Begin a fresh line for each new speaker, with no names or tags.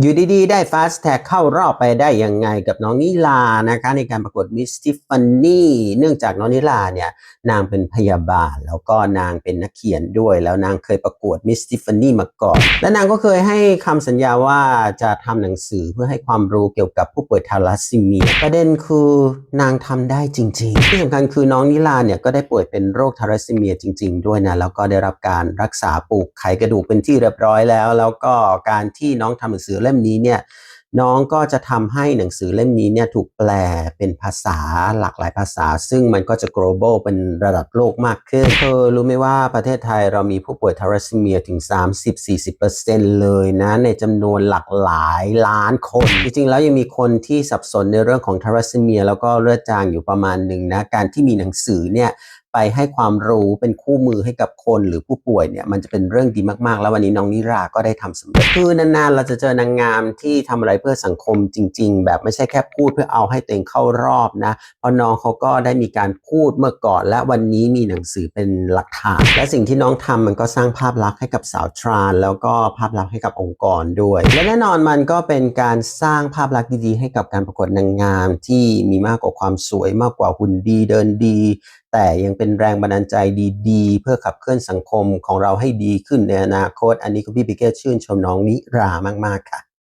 อยู่ดีๆ ได้ Fast Tag เข้ารอบไปได้ยังไงกับน้องนิลานะคะในการประกวด Miss Tiffany เนื่องจากน้องนิลาเนี่ยนางเป็นพยาบาล แล้วก็นางเป็นนักเขียนด้วย แล้วนางเคยประกวด Miss Tiffany มาก่อน และนางก็เคยให้คำสัญญาว่าจะทำหนังสือเพื่อให้ความรู้เกี่ยวกับผู้ป่วยทาลัสซีเมีย ประเด็นคือนางทำได้จริง ๆ ที่สำคัญคือน้องนิลาเนี่ยก็ได้ป่วยเป็นโรคทาลัสซีเมียจริง ๆ ด้วยนะแล้วก็ได้รับการรักษาปลูกไขกระดูกเป็นที่เรียบร้อยแล้ว แล้วก็การที่น้องทำหนังสือเล่มนี้เนี่ยน้องก็จะทำให้หนังสือเล่มนี้เนี่ยถูกแปลเป็นภาษาหลากหลายภาษา ซึ่งมันก็จะ global เป็นระดับโลกมากขึ้นเธอรู้ไหมว่าประเทศไทยเรามีผู้ป่วยทารัสซีเมียถึง 30-40%เลยนะ ในจำนวนหลักหลายล้านคน จริงๆ แล้วยังมีคนที่สับสนในเรื่องของทารัสซีเมีย แล้วก็เลือดจางอยู่ประมาณหนึ่งนะ การที่มีหนังสือเนี่ย ไปให้ความรู้เป็นคู่มือให้กับคนหรือผู้ป่วยเนี่ยมันจะเป็นเรื่องดีมากๆ แล้ววันนี้น้องนิราก็ได้ทำสำเร็จคือนานๆเราจะเจอนางงามที่ทำอะไรเพื่อสังคมจริง ๆ แบบไม่ใช่แค่พูดเพื่อเอาให้ตัวเองเข้ารอบนะเพราะน้องเขาก็ได้มีการพูดเมื่อก่อน และวันนี้มีหนังสือเป็นหลักฐาน และสิ่งที่น้องทำมันก็สร้างภาพลักษณ์ให้กับสาวทราน แล้วก็ภาพลักษณ์ให้กับองค์กรด้วย และแน่นอนมันก็เป็นการสร้างภาพลักษณ์ดีๆ ให้กับการประกวดนางงามที่มีมากกว่าความสวยมากกว่าหุ่นดีเดินดี แต่ยังเป็นแรงบันดาลใจดีๆ เพื่อขับเคลื่อนสังคมของเราให้ดีขึ้นในอนาคต อันนี้คุณพี่ปิเกตชื่นชมน้องนิรามากๆค่ะ